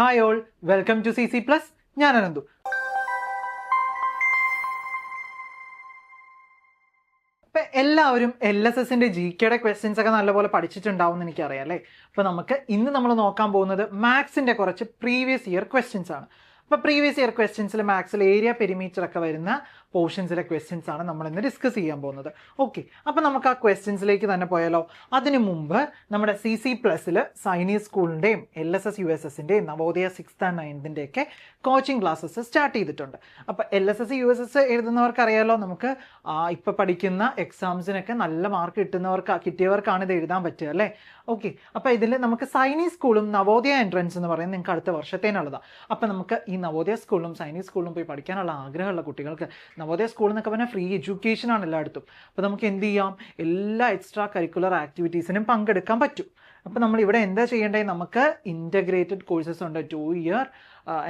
Hi all welcome to C C plus ഞാൻ അനന്തു. ഇപ്പൊ എല്ലാവരും എൽ എസ് എസിന്റെ ജി കെയുടെ ക്വസ്റ്റ്യൻസ് ഒക്കെ നല്ലപോലെ പഠിച്ചിട്ടുണ്ടാവും എന്ന് എനിക്കറിയാം അല്ലേ? അപ്പൊ നമുക്ക് ഇന്ന് നമ്മൾ നോക്കാൻ പോകുന്നത് മാത്സിന്റെ കുറച്ച് പ്രീവിയസ് ഇയർ ക്വസ്റ്റ്യൻസ് ആണ്. അപ്പൊ പ്രീവിയസ് ഇയർ ക്വസ്റ്റ്യൻസിൽ മാത്സിൽ ഏരിയ പെരിമീറ്റർ ഒക്കെ വരുന്ന പോർഷൻസിലെ ക്വസ്റ്റ്യൻസ് ആണ് നമ്മൾ ഇന്ന് ഡിസ്കസ് ചെയ്യാൻ പോകുന്നത്. ഓക്കെ അപ്പോൾ നമുക്ക് ആ ക്വസ്റ്റ്യൻസിലേക്ക് തന്നെ പോയാലോ? അതിനു മുമ്പ് നമ്മുടെ സി സി പ്ലസ്സിൽ സൈനീസ് സ്കൂളിന്റെയും L S S U S എസിന്റെയും Navodaya sixth and നയൻത്തിന്റെയൊക്കെ കോച്ചിങ് ക്ലാസ്സസ് സ്റ്റാർട്ട് ചെയ്തിട്ടുണ്ട്. അപ്പോൾ L S S U S S എഴുതുന്നവർക്ക് അറിയാലോ നമുക്ക് ഇപ്പം പഠിക്കുന്ന എക്സാംസിനൊക്കെ നല്ല മാർക്ക് കിട്ടുന്നവർക്ക് കിട്ടിയവർക്കാണ് ഇത് എഴുതാൻ പറ്റുക അല്ലേ? ഓക്കെ അപ്പം ഇതിൽ നമുക്ക് സൈനീസ് സ്കൂളും നവോദയ എൻട്രൻസ് എന്ന് പറയുന്നത് നിങ്ങൾക്ക് അടുത്ത വർഷത്തേനുള്ളതാണ് അപ്പോൾ നമുക്ക് ഈ നവോദയ സ്കൂളിലും സൈനീസ് സ്കൂളിലും പോയി പഠിക്കാനുള്ള ആഗ്രഹമുള്ള കുട്ടികൾക്ക് നവോദയ സ്കൂൾ എന്നൊക്കെ പറഞ്ഞാൽ ഫ്രീ എഡ്യൂക്കേഷൻ ആണ് എല്ലായിടത്തും. അപ്പോൾ നമുക്ക് എന്ത് ചെയ്യാം? എല്ലാ എക്സ്ട്രാ കരിക്കുലർ ആക്ടിവിറ്റീസിനും പങ്കെടുക്കാൻ പറ്റും. അപ്പോൾ നമ്മൾ ഇവിടെ എന്താ ചെയ്യേണ്ടത്? നമുക്ക് ഇന്റഗ്രേറ്റഡ് കോഴ്സസ് ഉണ്ട് ടു ഇയർ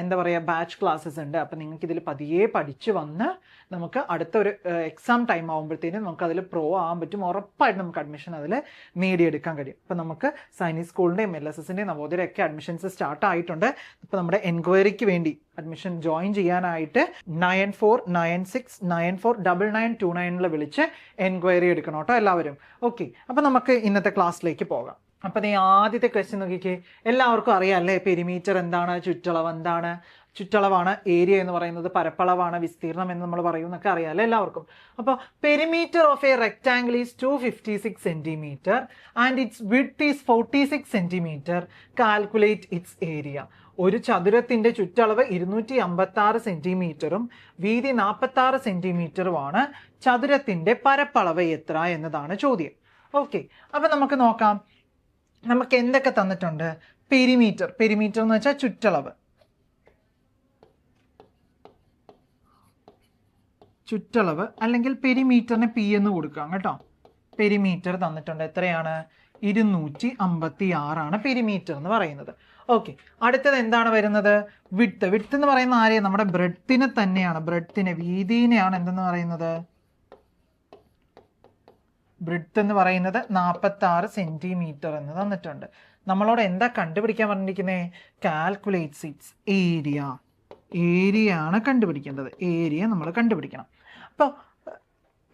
എന്താ പറയുക ബാച്ച് ക്ലാസ്സസ് ഉണ്ട്. അപ്പോൾ നിങ്ങൾക്ക് ഇതിൽ പതിയെ പഠിച്ച് വന്ന് നമുക്ക് അടുത്ത ഒരു എക്സാം ടൈം ആകുമ്പോഴത്തേനും നമുക്ക് അതിൽ പ്രോ ആകാൻ പറ്റും. ഉറപ്പായിട്ട് നമുക്ക് അഡ്മിഷൻ അതിൽ നേടിയെടുക്കാൻ കഴിയും. അപ്പോൾ നമുക്ക് സൈനീസ് സ്കൂളിന്റെയും എൽ എസ് എസിന്റെയും നവോദയൊക്കെ അഡ്മിഷൻസ് സ്റ്റാർട്ട് ആയിട്ടുണ്ട്. ഇപ്പോൾ നമ്മുടെ എൻക്വയറിക്ക് വേണ്ടി അഡ്മിഷൻ ജോയിൻ ചെയ്യാനായിട്ട് nine four nine six nine four double nine two നയനിൽ വിളിച്ച് എൻക്വയറി എടുക്കണം കേട്ടോ എല്ലാവരും. ഓക്കെ അപ്പോൾ നമുക്ക് ഇന്നത്തെ ക്ലാസ്സിലേക്ക് പോകാം. അപ്പോൾ നീ ആദ്യത്തെ ക്വസ്റ്റ്യൻ നോക്കിക്കേ. എല്ലാവർക്കും അറിയാം അല്ലേ പെരിമീറ്റർ എന്താണ് ചുറ്റളവ് എന്താണ്? ചുറ്റളവാണ് ഏരിയ എന്ന് പറയുന്നത് പരപ്പളവാണ് വിസ്തീർണം എന്ന് നമ്മൾ പറയുന്നൊക്കെ അറിയാം അല്ലേ എല്ലാവർക്കും? അപ്പോൾ perimeter of a rectangle is two fifty six centimetre and its width is forty six centimetre calculate its area ഒരു ചതുരത്തിന്റെ ചുറ്റളവ് ഇരുന്നൂറ്റി അമ്പത്തി ആറ് സെന്റിമീറ്ററും വീതി നാൽപ്പത്തി ആറ് ചതുരത്തിന്റെ പരപ്പളവ് എത്ര എന്നതാണ് ചോദ്യം. ഓക്കെ അപ്പം നമുക്ക് നോക്കാം. നമുക്ക് എന്തൊക്കെ തന്നിട്ടുണ്ട്? പെരിമീറ്റർ. പെരിമീറ്റർ എന്ന് വെച്ചാൽ ചുറ്റളവ്. ചുറ്റളവ് അല്ലെങ്കിൽ പെരിമീറ്ററിന് പി എന്ന് കൊടുക്കാം കേട്ടോ. പെരിമീറ്റർ തന്നിട്ടുണ്ട് എത്രയാണ്? ഇരുന്നൂറ്റി അമ്പത്തി ആറാണ് പെരിമീറ്റർ എന്ന് പറയുന്നത്. ഓക്കെ അടുത്തത് എന്താണ് വരുന്നത്? വിട്ട് വിട്ട് എന്ന് പറയുന്ന ആരെയും നമ്മുടെ ബ്രെഡ്ത്തിനെ തന്നെയാണ്. ബ്രെഡ്ത്തിനെ. വീതിനെയാണ് എന്തെന്ന് പറയുന്നത്? ബ്രിഡ്ത്ത് എന്ന് പറയുന്നത് നാൽപ്പത്തി ആറ് സെന്റിമീറ്റർ എന്ന് തന്നിട്ടുണ്ട്. നമ്മളോട് എന്താ കണ്ടുപിടിക്കാൻ പറഞ്ഞിരിക്കുന്നത് കാൽക്കുലേറ്റ്സ് ഇറ്റ്സ് ഏരിയ ഏരിയ ആണ് കണ്ടുപിടിക്കേണ്ടത്. ഏരിയ നമ്മൾ കണ്ടുപിടിക്കണം. അപ്പോൾ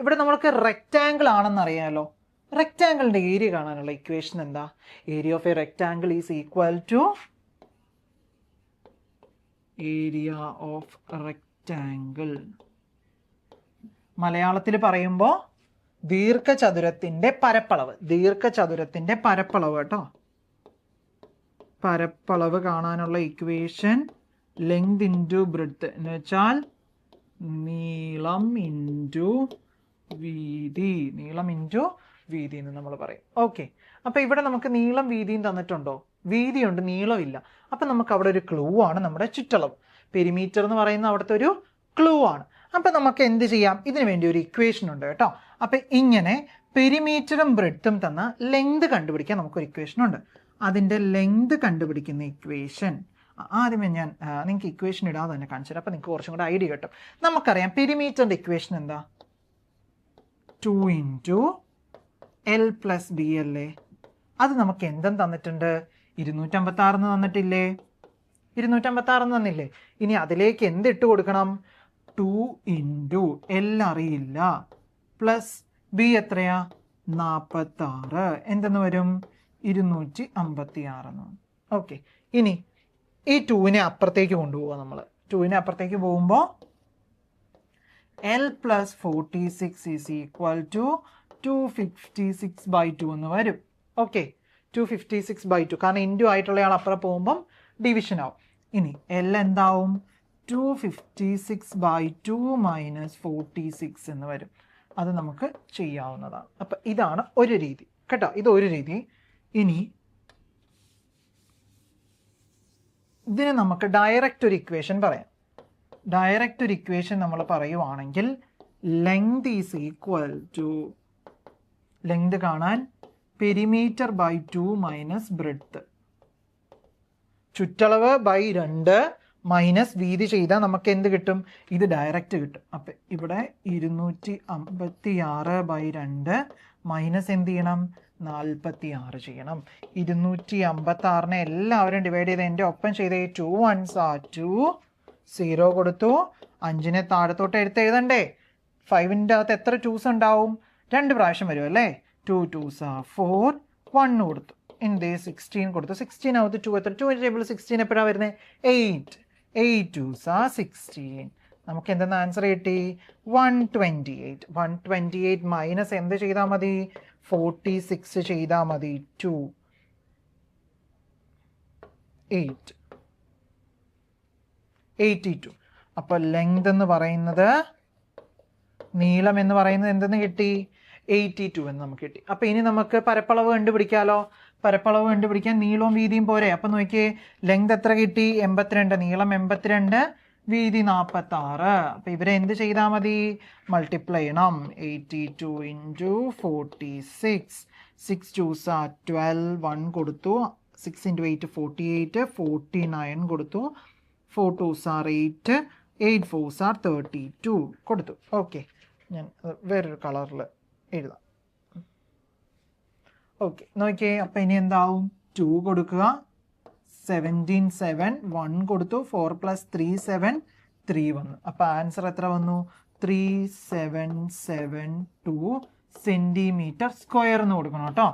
ഇവിടെ നമ്മൾക്ക് റെക്റ്റാങ്കിൾ ആണെന്ന് അറിയാലോ? റെക്റ്റാങ്കിളിന്റെ ഏരിയ കാണാനുള്ള ഇക്വേഷൻ എന്താ? Area of a rectangle is equal to area of rectangle മലയാളത്തിൽ പറയുമ്പോൾ ദീർഘചതുരത്തിന്റെ പരപ്പളവ്. ദീർഘചതുരത്തിന്റെ പരപ്പളവ് കേട്ടോ. പരപ്പളവ് കാണാനുള്ള ഇക്വേഷൻ ലെങ്ത് ഇന്റു ബ്രിഡ്ത്ത് എന്ന് വെച്ചാൽ നീളം ഇന്റു വീതി. നീളം ഇന്റു വീതി എന്ന് നമ്മൾ പറയും. ഓക്കെ അപ്പൊ ഇവിടെ നമുക്ക് നീളം വീതിയും തന്നിട്ടുണ്ടോ? വീതിയുണ്ട്. നീളമില്ല. അപ്പൊ നമുക്ക് അവിടെ ഒരു ക്ലൂ ആണ് നമ്മുടെ ചുറ്റളവ്. പെരിമീറ്റർ എന്ന് പറയുന്ന അവിടുത്തെ ഒരു ക്ലൂ ആണ്. അപ്പൊ നമുക്ക് എന്ത് ചെയ്യാം? ഇതിനു വേണ്ടി ഒരു ഇക്വേഷൻ ഉണ്ട് കേട്ടോ. അപ്പോൾ ഇങ്ങനെ പെരിമീറ്ററും ബ്രെഡ്ത്തും തന്ന ലെങ്ത് കണ്ടുപിടിക്കാൻ നമുക്കൊരു ഇക്വേഷൻ ഉണ്ട്. അതിന്റെ ലെങ്ത് കണ്ടുപിടിക്കുന്ന ഇക്വേഷൻ ആദ്യമേ ഞാൻ നിങ്ങൾക്ക് ഇക്വേഷൻ ഇടാതെ തന്നെ കാണിച്ചു അപ്പോൾ നിങ്ങൾക്ക് കുറച്ചും കൂടെ ഐഡിയ കിട്ടും. നമുക്കറിയാം പെരിമീറ്ററിന്റെ ഇക്വേഷൻ എന്താ? Two into L plus B അല്ലേ? അത് നമുക്ക് എന്തും തന്നിട്ടുണ്ട്? ഇരുന്നൂറ്റമ്പത്താറെന്ന് തന്നിട്ടില്ലേ? ഇരുന്നൂറ്റമ്പത്താറെന്ന് തന്നില്ലേ? ഇനി അതിലേക്ക് എന്ത് ഇട്ട് കൊടുക്കണം? ടു ഇന്റു എൽ അറിയില്ല. പ്ലസ് ബി എത്രയാ? നാൽപ്പത്താറ് എന്തെന്ന് വരും? ഇരുന്നൂറ്റി അമ്പത്തി ആറെന്ന് ഓക്കെ ഇനി ഈ ടൂവിനെ അപ്പുറത്തേക്ക് കൊണ്ടുപോകുക നമ്മൾ ടൂവിനെ അപ്പുറത്തേക്ക് പോകുമ്പോൾ L plus forty six is equal to two fifty six by two എന്ന് വരും. Okay two fifty six by two കാരണം ഇന്റു ആയിട്ടുള്ള ആൾ അപ്പുറം പോകുമ്പം ഡിവിഷൻ ആവും. ഇനി എൽ എന്താവും? Two fifty six by two minus forty six എന്ന് വരും. അത് നമുക്ക് ചെയ്യാവുന്നതാണ്. അപ്പം ഇതാണ് ഒരു രീതി. കേട്ടോ? ഇത് ഒരു രീതി. ഇനി ഇതിന് നമുക്ക് ഡയറക്റ്റ് ഒരു ഇക്വേഷൻ പറയാം. ഡയറക്റ്റ് ഒരു ഇക്വേഷൻ നമ്മൾ പറയുവാണെങ്കിൽ length is equal to length കാണാൻ perimeter by two minus breadth ചുറ്റളവ് ബൈ രണ്ട് മൈനസ് വീതി ചെയ്താൽ നമുക്ക് എന്ത് കിട്ടും? ഇത് ഡയറക്റ്റ് കിട്ടും. അപ്പം ഇവിടെ ഇരുന്നൂറ്റി അമ്പത്തി ആറ് ബൈ രണ്ട് മൈനസ് എന്ത് ചെയ്യണം? നാൽപ്പത്തി ആറ് ചെയ്യണം. ഇരുന്നൂറ്റി അമ്പത്തി ആറിനെ എല്ലാവരും ഡിവൈഡ് ചെയ്ത് എന്റെ ഒപ്പം ചെയ്തേ ടു വൺസ് ആ ടു സീറോ കൊടുത്തു. അഞ്ചിനെ താഴത്തോട്ട് എടുത്ത് എഴുതണ്ടേ? ഫൈവിന്റെ അകത്ത് എത്ര ടൂസ് ഉണ്ടാവും? രണ്ട് പ്രാവശ്യം വരും അല്ലേ? ടു ടൂസ് ആ ഫോർ വൺ കൊടുത്തു. എന്ത്? സിക്സ്റ്റീൻ കൊടുത്തു. സിക്സ്റ്റീൻ അകത്ത് ടു എത്ര? ടു ടേബിൾ സിക്സ്റ്റീൻ എപ്പോഴാണ് വരുന്നത് എയ്റ്റ് എയ്റ്റ് ടൂസ് ആ സിക്സ്റ്റീൻ. നമുക്ക് എന്തെന്ന് ആൻസർ കിട്ടി? One twenty eight one twenty eight minus എന്ത് ചെയ്താൽ മതി? ഫോർട്ടി സിക്സ് ചെയ്താൽ മതി. ടു എയ്റ്റ് എയ്റ്റി ടു അപ്പോൾ ലെങ്ത് എന്ന് പറയുന്നത് നീളം എന്ന് പറയുന്നത് എന്തെന്ന് കിട്ടി? എയ്റ്റി ടു എന്ന് നമുക്ക് കിട്ടി. അപ്പോൾ ഇനി നമുക്ക് പരപ്പളവ് കണ്ടുപിടിക്കാലോ. പരപ്പളവ് കണ്ടുപിടിക്കാൻ നീളവും വീതിയും പോരെ. അപ്പം നോക്കിയേ ലെങ്ത് എത്ര കിട്ടി? എൺപത്തിരണ്ട് നീളം എൺപത്തിരണ്ട് വീതി നാൽപ്പത്തി ആറ് അപ്പം ഇവരെ എന്ത് ചെയ്താൽ മതി? മൾട്ടിപ്ലൈ ചെയ്യണം. Eighty two into forty six six twos ആ ട്വൽവ് വൺ കൊടുത്തു. Six into eight forty eight forty nine കൊടുത്തു. Four twos are eight eight fours are thirty two കൊടുത്തു. ഓക്കെ ഞാൻ വേറൊരു കളറിൽ എഴുതാം. ഓക്കെ നോക്കിയേ അപ്പം ഇനി എന്താവും? ടു കൊടുക്കുക. സെവന്റീൻ സെവൻ വൺ കൊടുത്തു. Four plus three seven three വന്നു. അപ്പോൾ ആൻസർ എത്ര വന്നു? Three seven seven two centimetre square എന്ന് കൊടുക്കണം കേട്ടോ.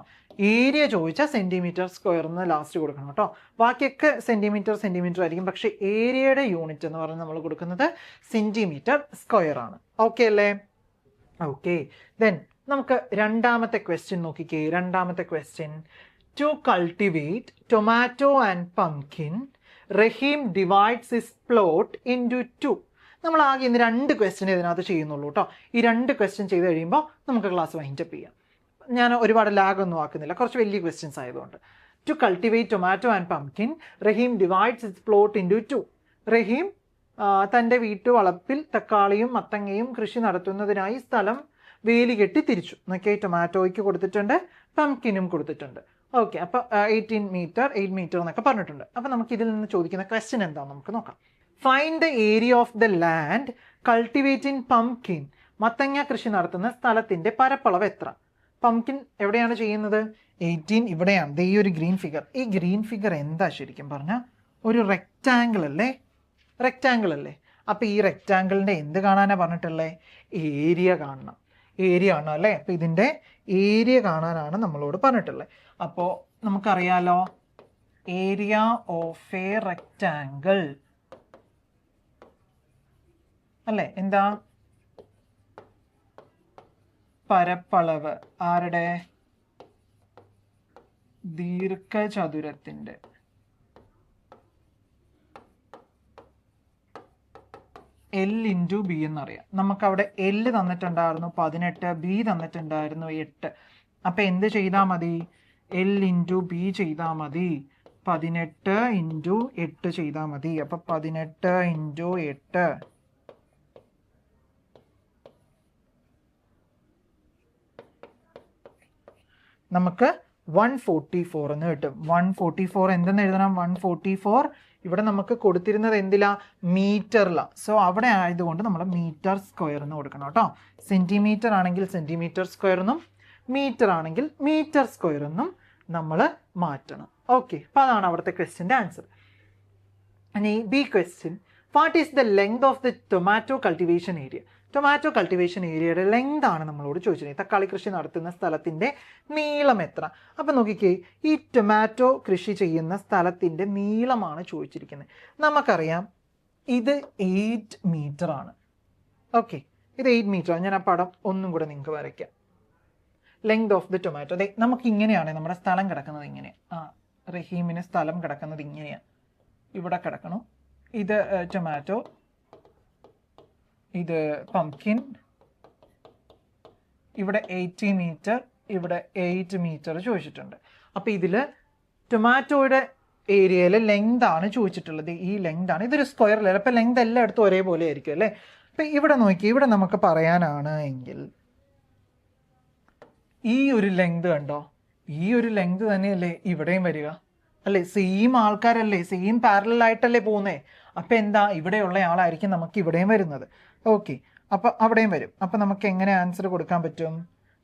ഏരിയ ചോദിച്ചാൽ സെന്റിമീറ്റർ സ്ക്വയർ എന്ന് ലാസ്റ്റ് കൊടുക്കണം കേട്ടോ. ബാക്കിയൊക്കെ സെന്റിമീറ്റർ സെന്റിമീറ്റർ ആയിരിക്കും. പക്ഷേ ഏരിയയുടെ യൂണിറ്റ് എന്ന് പറഞ്ഞാൽ നമ്മൾ കൊടുക്കുന്നത് സെന്റിമീറ്റർ സ്ക്വയർ ആണ്. ഓക്കെ അല്ലേ? ഓക്കെ ദെൻ നമുക്ക് രണ്ടാമത്തെ ക്വസ്റ്റ്യൻ നോക്കിക്കേ. രണ്ടാമത്തെ question to cultivate tomato and pumpkin Rahim divides his plot into two നമ്മൾ ആകെ ഇന്ന് രണ്ട് ക്വസ്റ്റ്യൻ ഇതിനകത്ത് ചെയ്യുന്നുള്ളൂ കേട്ടോ ഈ രണ്ട് ക്വസ്റ്റ്യൻ ചെയ്ത് കഴിയുമ്പോൾ നമുക്ക് ക്ലാസ് വൈൻഡപ്പ് ചെയ്യാം. ഞാൻ ഒരുപാട് ലാഗ് ഒന്നും ആക്കുന്നില്ല. കുറച്ച് വലിയ ക്വസ്റ്റ്യൻസ് ആയതുകൊണ്ട്. To cultivate tomato and pumpkin Rahim divides his plot into two Rahim തന്റെ വീട്ടു വളപ്പിൽ തക്കാളിയും മത്തങ്ങയും കൃഷി നടത്തുന്നതിനായി സ്ഥലം വേലി കെട്ടി തിരിച്ചു. നോക്കിയാൽ ടൊമാറ്റോയ്ക്ക് കൊടുത്തിട്ടുണ്ട് പംകിനും കൊടുത്തിട്ടുണ്ട്. ഓക്കെ അപ്പോൾ എയ്റ്റീൻ മീറ്റർ എയ്റ്റ് മീറ്റർ എന്നൊക്കെ പറഞ്ഞിട്ടുണ്ട്. അപ്പോൾ നമുക്ക് ഇതിൽ നിന്ന് ചോദിക്കുന്ന ക്വസ്റ്റ്യൻ എന്താണെന്ന് നമുക്ക് നോക്കാം. Find the area of the land cultivating pumpkin മത്തങ്ങ കൃഷി നടത്തുന്ന സ്ഥലത്തിന്റെ പരപ്പളവ് എത്ര? പംകിൻ എവിടെയാണ് ചെയ്യുന്നത്? എയ്റ്റീൻ ഇവിടെയാണ്. ഈ ഒരു ഗ്രീൻ ഫിഗർ ഈ ഗ്രീൻ ഫിഗർ എന്താ ശരിക്കും പറഞ്ഞ? ഒരു റെക്റ്റാങ്കിൾ അല്ലേ? റെക്റ്റാങ്കിൾ അല്ലേ? അപ്പോൾ ഈ റെക്റ്റാങ്കിളിന്റെ എന്ത് കാണാനാണ് പറഞ്ഞിട്ടുള്ളത് ഏരിയ കാണണം. ഏരിയ ആണ് അല്ലേ? അപ്പോൾ ഇതിന്റെ ഏരിയ കാണാനാണ് നമ്മളോട് പറഞ്ഞിട്ടുള്ളത് അപ്പോൾ നമുക്കറിയാലോ ഏരിയ ഓഫ് എ റെക്റ്റാങ്കിൾ അല്ലേ? എന്താ? പരപ്പളവ്. ആരുടെ? ദീർഘചതുരത്തിന്റെ എൽ ഇന്റു ബി എന്നറിയാം. നമുക്കവിടെ എൽ തന്നിട്ടുണ്ടായിരുന്നു പതിനെട്ട് ബി തന്നിട്ടുണ്ടായിരുന്നു എട്ട്. അപ്പം എന്ത് ചെയ്താൽ മതി? എൽ ഇന്റു ബി ചെയ്താൽ മതി. പതിനെട്ട് ഇന്റു എട്ട് ചെയ്താൽ മതി. അപ്പം പതിനെട്ട് ഇന്റു എട്ട്. നമുക്ക് വൺ ഫോർട്ടി ഫോർ എന്ന് കിട്ടും. വൺ ഫോർട്ടി ഫോർ എന്തെന്ന് എഴുതണം? വൺ ഫോർട്ടി ഫോർ ഇവിടെ നമുക്ക് കൊടുത്തിരുന്നത് എന്തിലാ? മീറ്ററിലാ. സോ അവിടെ ആയതുകൊണ്ട് നമ്മൾ മീറ്റർ സ്ക്വയർ എന്ന് കൊടുക്കണം കേട്ടോ. സെന്റിമീറ്റർ ആണെങ്കിൽ സെന്റിമീറ്റർ സ്ക്വയർ എന്നും മീറ്റർ ആണെങ്കിൽ മീറ്റർ സ്ക്വയർ എന്നും നമ്മൾ മാറ്റണം. ഓക്കെ അപ്പോൾ അതാണ് അവിടുത്തെ ക്വസ്റ്റ്യന്റെ ആൻസർ ഇനി B question what is the length of the tomato cultivation area tomato cultivation ഏരിയയുടെ ലെങ്ത് ആണ് നമ്മളോട് ചോദിച്ചത് തക്കാളി കൃഷി നടത്തുന്ന സ്ഥലത്തിന്റെ നീളം എത്ര? അപ്പം നോക്കിക്കേ ഈ ടൊമാറ്റോ കൃഷി ചെയ്യുന്ന സ്ഥലത്തിന്റെ നീളമാണ് ചോദിച്ചിരിക്കുന്നത്. നമുക്കറിയാം ഇത് എയ്റ്റ് മീറ്റർ ആണ്. ഓക്കെ ഇത് എയ്റ്റ് മീറ്റർ ആണ്. ഞാൻ ആ പടം ഒന്നും കൂടെ നിങ്ങൾക്ക് വരയ്ക്കാം. ലെങ്ത് ഓഫ് ദി ടൊമാറ്റോ അതെ നമുക്ക് ഇങ്ങനെയാണ് നമ്മുടെ സ്ഥലം കിടക്കുന്നത് ഇങ്ങനെ. ആ റഹീമിന് സ്ഥലം കിടക്കുന്നത് ഇങ്ങനെയാണ്. ഇവിടെ കിടക്കണം. ഇത് ടൊമാറ്റോ ഇത് പംകിൻ ഇവിടെ എയ്റ്റി മീറ്റർ ഇവിടെ എയ്റ്റ് മീറ്റർ ചോദിച്ചിട്ടുണ്ട്. അപ്പോൾ ഇതിൽ ടൊമാറ്റോയുടെ ഏരിയയിലെ ലെങ്ത് ആണ് ചോദിച്ചിട്ടുള്ളത്. ഈ ലെങ്ത് ആണ്. ഇതൊരു സ്ക്വയർ ലെയർ അപ്പോൾ ലെങ്ത് എല്ലായിടത്തും ഒരേപോലെ ആയിരിക്കും അല്ലേ? അപ്പം ഇവിടെ നോക്കി ഇവിടെ നമുക്ക് പറയാനാണ് എങ്കിൽ ഈ ഒരു ലെങ്ത് കണ്ടോ? ഈ ഒരു ലെങ്ത് തന്നെയല്ലേ ഇവിടെയും വരിക. അല്ലേ? സെയിം ആൾക്കാരല്ലേ സെയിം പാരലായിട്ടല്ലേ പോകുന്നേ? അപ്പം എന്താ? ഇവിടെയുള്ള ആളായിരിക്കും നമുക്ക് ഇവിടെയും വരുന്നത്. ഓക്കെ അപ്പോൾ അവിടെയും വരും. അപ്പോൾ നമുക്ക് എങ്ങനെ ആൻസർ കൊടുക്കാൻ പറ്റും?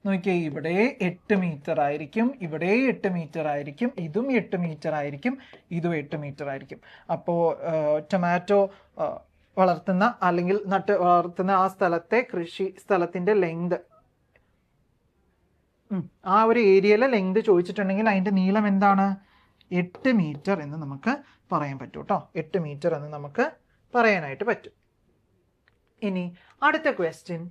നോക്കിയേ ഇവിടെ എട്ട് മീറ്റർ ആയിരിക്കും ഇവിടെ എട്ട് മീറ്റർ ആയിരിക്കും ഇതും എട്ട് മീറ്റർ ആയിരിക്കും ഇതും എട്ട് മീറ്റർ ആയിരിക്കും. അപ്പോൾ ടൊമാറ്റോ വളർത്തുന്ന അല്ലെങ്കിൽ നട്ട് വളർത്തുന്ന ആ സ്ഥലത്തെ കൃഷി സ്ഥലത്തിന്റെ ലെങ്ത് ആ ഒരു ഏരിയയിലെ ലെങ്ത് ചോദിച്ചിട്ടുണ്ടെങ്കിൽ അതിന്റെ നീളം എന്താണ്? എട്ട് മീറ്റർ എന്ന് നമുക്ക് പറയാൻ പറ്റും കേട്ടോ എട്ട് മീറ്റർ എന്ന് നമുക്ക് പറയാനായിട്ട് പറ്റും. ഇനി അടുത്ത question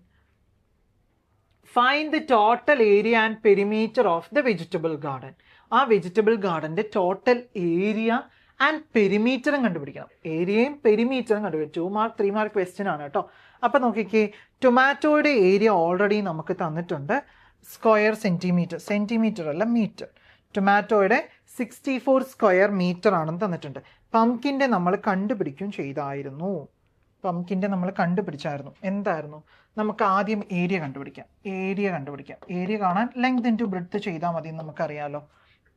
find the total area and perimeter of the vegetable garden ആ വെജിറ്റബിൾ ഗാർഡന്റെ ടോട്ടൽ ഏരിയ ആൻഡ് പെരിമീറ്ററും കണ്ടുപിടിക്കണം. ഏരിയയും പെരിമീറ്ററും കണ്ടുപിടിക്കും two mark three mark question ആണ് കേട്ടോ. അപ്പം നോക്കിക്കേ ടൊമാറ്റോയുടെ ഏരിയ ഓൾറെഡി നമുക്ക് തന്നിട്ടുണ്ട്. സ്ക്വയർ സെന്റിമീറ്റർ സെന്റിമീറ്റർ അല്ല മീറ്റർ ടൊമാറ്റോയുടെ സിക്സ്റ്റി ഫോർ സ്ക്വയർ മീറ്റർ ആണെന്ന് തന്നിട്ടുണ്ട്. പംകിന്റെ നമ്മൾ കണ്ടുപിടിക്കും ചെയ്തായിരുന്നു. പംകിന്റെ നമ്മൾ കണ്ടുപിടിച്ചായിരുന്നു. എന്തായിരുന്നു? നമുക്ക് ആദ്യം ഏരിയ കണ്ടുപിടിക്കാം. ഏരിയ കണ്ടുപിടിക്കാം. ഏരിയ കാണാൻ ലെങ്ത് ഇന്റു ബ്രെഡ്ത്ത് ചെയ്താൽ മതി നമുക്കറിയാലോ.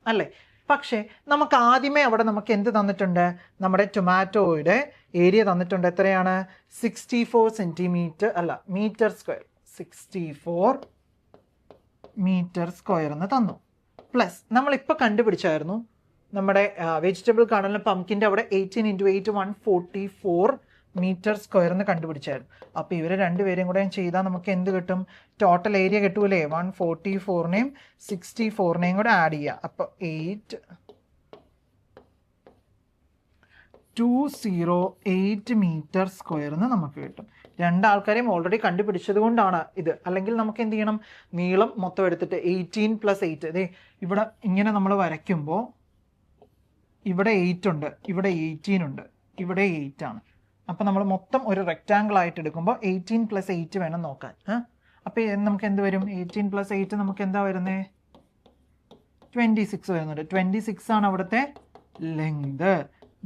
അല്ലേ? പക്ഷേ നമുക്ക് ആദ്യമേ അവിടെ നമുക്ക് എന്ത് തന്നിട്ടുണ്ട്? നമ്മുടെ ടൊമാറ്റോയുടെ ഏരിയ തന്നിട്ടുണ്ട് എത്രയാണ്? സിക്സ്റ്റി ഫോർ സെന്റിമീറ്റർ അല്ല metre square sixty four metre square എന്ന് തന്നു. പ്ലസ് നമ്മളിപ്പോൾ കണ്ടുപിടിച്ചായിരുന്നു നമ്മുടെ വെജിറ്റബിൾ കാണുന്ന പംകിന്റെ അവിടെ eighteen into eight one forty four metre square എന്ന് കണ്ടുപിടിച്ചായിരുന്നു. അപ്പോൾ ഇവർ രണ്ടുപേരെയും കൂടെ ചെയ്താൽ നമുക്ക് എന്ത് കിട്ടും? ടോട്ടൽ ഏരിയ കിട്ടൂലേ? വൺ ഫോർട്ടി ഫോറിനെയും സിക്സ്റ്റി ഫോറിനെയും കൂടെ ആഡ് ചെയ്യുക അപ്പോൾ eight two zero eight metre square എന്ന് നമുക്ക് കിട്ടും. രണ്ടാൾക്കാരെയും ഓൾറെഡി കണ്ടുപിടിച്ചത് കൊണ്ടാണ് ഇത്. അല്ലെങ്കിൽ നമുക്ക് എന്ത് ചെയ്യണം? നീളം മൊത്തം എടുത്തിട്ട് എയ്റ്റീൻ പ്ലസ് എയ്റ്റ് അതെ ഇവിടെ ഇങ്ങനെ നമ്മൾ വരയ്ക്കുമ്പോൾ ഇവിടെ എയ്റ്റ് ഉണ്ട് ഇവിടെ എയ്റ്റീൻ ഉണ്ട് ഇവിടെ എയ്റ്റ് ആണ്. അപ്പം നമ്മൾ മൊത്തം ഒരു റെക്റ്റാങ്കിൾ ആയിട്ട് എടുക്കുമ്പോൾ എയ്റ്റീൻ പ്ലസ് എയ്റ്റ് വേണം നോക്കാൻ. അപ്പോൾ നമുക്ക് എന്ത് വരും? എയ്റ്റീൻ പ്ലസ് എയ്റ്റ് നമുക്ക് എന്താ വരുന്നത് ട്വന്റി സിക്സ് വരുന്നുണ്ട്. ട്വന്റി സിക്സ് ആണ് അവിടുത്തെ ലെങ്ത്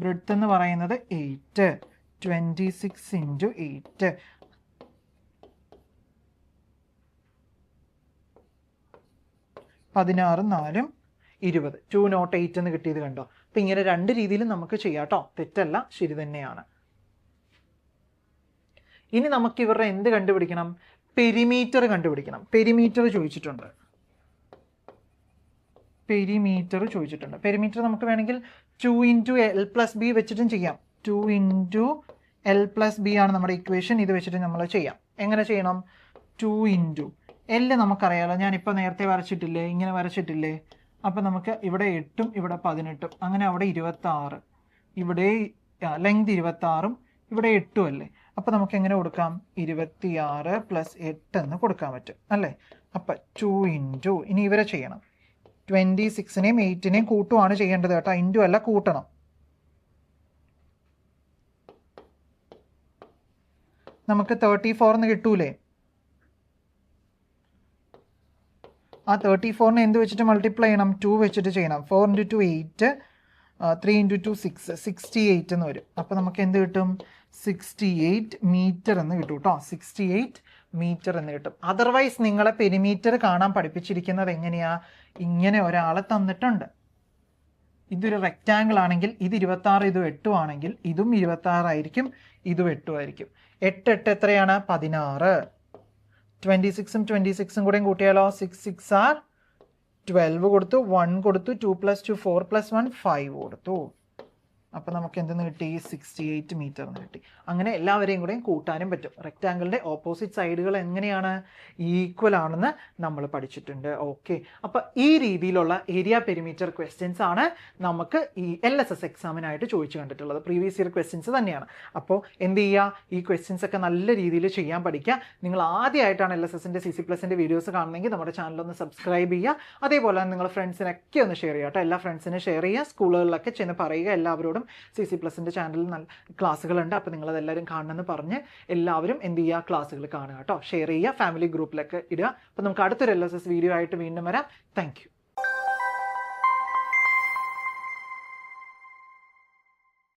ബ്രെഡ്ത്ത് എന്ന് പറയുന്നത് eight twenty six into eight പതിനാറും നാലും ഇരുപത്. ടു നോട്ട് എയ്റ്റ് എന്ന് കിട്ടിയത് കണ്ടോ? അപ്പം ഇങ്ങനെ രണ്ട് രീതിയിലും നമുക്ക് ചെയ്യാം കേട്ടോ തെറ്റല്ല ശരി തന്നെയാണ്. ഇനി നമുക്ക് ഇവരുടെ എന്ത് കണ്ടുപിടിക്കണം? പെരിമീറ്റർ കണ്ടുപിടിക്കണം. പെരിമീറ്റർ ചോദിച്ചിട്ടുണ്ട്. പെരിമീറ്റർ ചോദിച്ചിട്ടുണ്ട്. പെരിമീറ്റർ നമുക്ക് വേണമെങ്കിൽ two into L plus B വെച്ചിട്ടും ചെയ്യാം. Two into L plus B ആണ് നമ്മുടെ ഇക്വേഷൻ ഇത് വെച്ചിട്ട് നമ്മൾ ചെയ്യാം. എങ്ങനെ ചെയ്യണം? ടു ഇന്റു എല്ല് നമുക്കറിയാലോ. ഞാനിപ്പോൾ നേരത്തെ വരച്ചിട്ടില്ലേ? ഇങ്ങനെ വരച്ചിട്ടില്ലേ? അപ്പോൾ നമുക്ക് ഇവിടെ എട്ടും ഇവിടെ പതിനെട്ടും അങ്ങനെ അവിടെ ഇരുപത്താറ്. ഇവിടെ ലെങ്ത് ഇരുപത്തി ആറും ഇവിടെ എട്ടും അല്ലേ? അപ്പം നമുക്ക് എങ്ങനെ കൊടുക്കാം? ഇരുപത്തിയാറ് പ്ലസ് എട്ട് എന്ന് കൊടുക്കാൻ പറ്റും അല്ലേ? അപ്പം ടു ഇന്റു ഇനി ഇവരെ ചെയ്യണം. ട്വന്റി സിക്സിനെയും എയ്റ്റിനെയും കൂട്ടുവാണ് ചെയ്യേണ്ടത് കേട്ടോ. ഇന്റു അല്ല കൂട്ടണം. നമുക്ക് തേർട്ടി ഫോർന്ന് കിട്ടൂലേ? ആ തേർട്ടി ഫോറിനെ എന്ത് വെച്ചിട്ട് മൾട്ടിപ്ലൈ ചെയ്യണം? ടു വെച്ചിട്ട് ചെയ്യണം. Four into two eight three into two six sixty eight എന്ന് വരും. അപ്പോൾ നമുക്ക് എന്ത് കിട്ടും? സിക്സ്റ്റി എയ്റ്റ് മീറ്റർ എന്ന് കിട്ടും കേട്ടോ സിക്സ്റ്റി എയ്റ്റ് മീറ്റർ എന്ന് കിട്ടും. അതർവൈസ് നിങ്ങളെ പെരിമീറ്റർ കാണാൻ പഠിപ്പിച്ചിരിക്കുന്നത് എങ്ങനെയാ? ഇങ്ങനെ ഒരാളെ തന്നിട്ടുണ്ട്. ഇതൊരു റെക്റ്റാങ്കിൾ ആണെങ്കിൽ ഇത് ഇരുപത്തി ആറ് ഇതും എട്ടും ആണെങ്കിൽ ഇതും ഇരുപത്തി ആറായിരിക്കും ഇതും എട്ടും ആയിരിക്കും. എട്ട് എട്ട് എത്രയാണ്? പതിനാറ്. ട്വന്റി സിക്സും ട്വന്റി സിക്സും കൂടെയും കൂട്ടിയാലോ? സിക്സ് സിക്സ് ആർ ട്വൽവ് കൊടുത്തു വൺ കൊടുത്തു two plus two four plus one five കൊടുത്തു. അപ്പോൾ നമുക്ക് എന്തെന്ന് കിട്ടി? സിക്സ്റ്റി എയ്റ്റ് മീറ്റർ എന്ന് കിട്ടി. അങ്ങനെ എല്ലാവരെയും കൂടെയും കൂട്ടാനും പറ്റും. റെക്റ്റാങ്കിളിന്റെ ഓപ്പോസിറ്റ് സൈഡുകൾ എങ്ങനെയാണ്? ഈക്വൽ ആണെന്ന് നമ്മൾ പഠിച്ചിട്ടുണ്ട്. ഓക്കെ അപ്പോൾ ഈ രീതിയിലുള്ള ഏരിയ പെരിമീറ്റർ ക്വസ്റ്റ്യൻസ് ആണ് നമുക്ക് ഈ എൽ എസ് എസ് എക്സാമിനായിട്ട് ചോദിച്ചു കണ്ടിട്ടുള്ളത്. പ്രീവിയസ് ഇയർ ക്വസ്റ്റ്യൻസ് തന്നെയാണ്. അപ്പോൾ എന്ത് ചെയ്യുക ഈ ക്വസ്റ്റ്യൻസ് ഒക്കെ നല്ല രീതിയിൽ ചെയ്യാൻ പഠിക്കുക. നിങ്ങൾ ആദ്യമായിട്ടാണ് എൽ എസ് എസിന്റെ സി സി പ്ലസിന്റെ വീഡിയോസ് കാണണമെങ്കിൽ നമ്മുടെ ചാനലൊന്ന് സബ്സ്ക്രൈബ് ചെയ്യുക. അതേപോലെ നിങ്ങൾ ഫ്രണ്ട്സിനൊക്കെ ഒന്ന് ഷെയർ ചെയ്യാം കേട്ടോ. എല്ലാ ഫ്രണ്ട്സിനും ഷെയർ ചെയ്യുക. സ്കൂളുകളിലൊക്കെ ചെന്ന് പറയുക. എല്ലാവരോടും സി സി പ്ലസിന്റെ ചാനലിൽ നല്ല ക്ലാസ്സുകളുണ്ട്. അപ്പോൾ നിങ്ങളതെല്ലാവരും കാണണമെന്ന് പറഞ്ഞ് എല്ലാവരും എന്ത് ചെയ്യുക? ക്ലാസ്സുകൾ കാണുക കേട്ടോ. ഷെയർ ചെയ്യുക ഫാമിലി ഗ്രൂപ്പിലൊക്കെ ഇടുക. അപ്പോൾ നമുക്ക് അടുത്തൊരു എൽ എസ് എസ് വീഡിയോ ആയിട്ട് വീണ്ടും വരാം. താങ്ക്